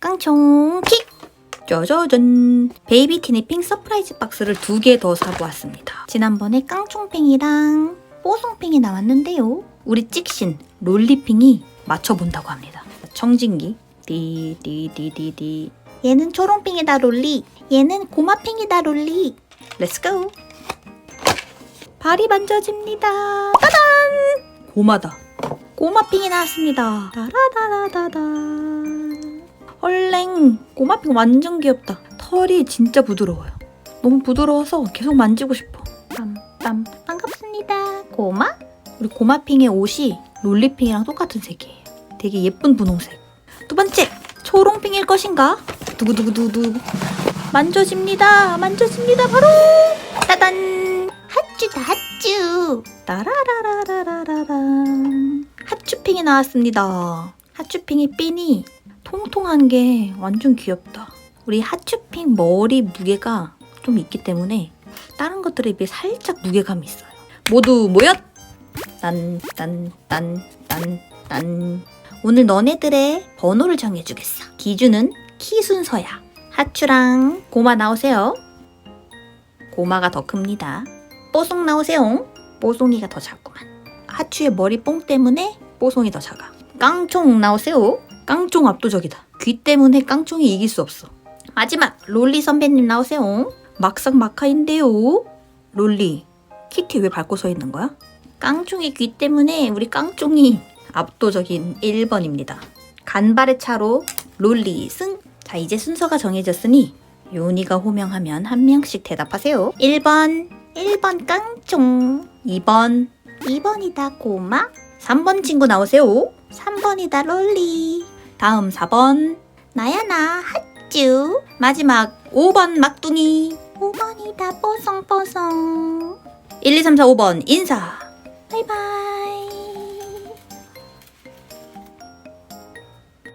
깡총 킥! 짜자잔! 베이비티니 핑 서프라이즈 박스를 두 개 더 사보았습니다. 지난번에 깡총핑이랑 뽀송핑이 나왔는데요. 우리 찍신 롤리핑이 맞춰본다고 합니다. 청진기 디디디디디 얘는 초롱핑이다 롤리 얘는 고마핑이다 롤리 렛츠고 발이 만져집니다 따단 고마다 꼬마핑이 나왔습니다 다라다라다다 헐랭 꼬마핑 완전 귀엽다. 털이 진짜 부드러워요. 너무 부드러워서 계속 만지고 싶어. 빰빰. 반갑습니다. 고마? 우리 고마핑의 옷이 롤리핑이랑 똑같은 색이에요. 되게 예쁜 분홍색. 두 번째 초롱핑일 것인가? 두구두구두구 만져집니다. 만져집니다. 바로! 따단! 핫쭈다 핫쭈. 따라라라라라라 핫쭈핑이 나왔습니다. 핫쭈핑의 핀이 통통한 게 완전 귀엽다. 우리 핫쭈핑 머리 무게가 좀 있기 때문에 다른 것들에 비해 살짝 무게감이 있어요. 모두 모였 딴딴딴딴딴. 오늘 너네들의 번호를 정해주겠어. 기준은 키 순서야. 하추랑 고마 나오세요. 고마가 더 큽니다. 뽀송 나오세요. 뽀송이가 더 작구만. 하추의 머리 뽕 때문에 뽀송이 더 작아. 깡총 나오세요 깡총 압도적이다 귀 때문에 깡총이 이길 수 없어 마지막 롤리 선배님 나오세요 막상 막하인데요 롤리 키티 왜 밟고 서 있는 거야? 깡총의 귀 때문에 우리 깡총이 압도적인 1번입니다. 간발의 차로 롤리 승. 자, 이제 순서가 정해졌으니 요니가 호명하면 한 명씩 대답하세요. 1번, 1번 깡총. 2번, 2번이다 고마. 3번 친구 나오세요. 3번이다 롤리. 다음 4번, 나야 나 핫쭈. 마지막 5번 막둥이. 5번이다 뽀송뽀송. 1, 2, 3, 4, 5번 인사.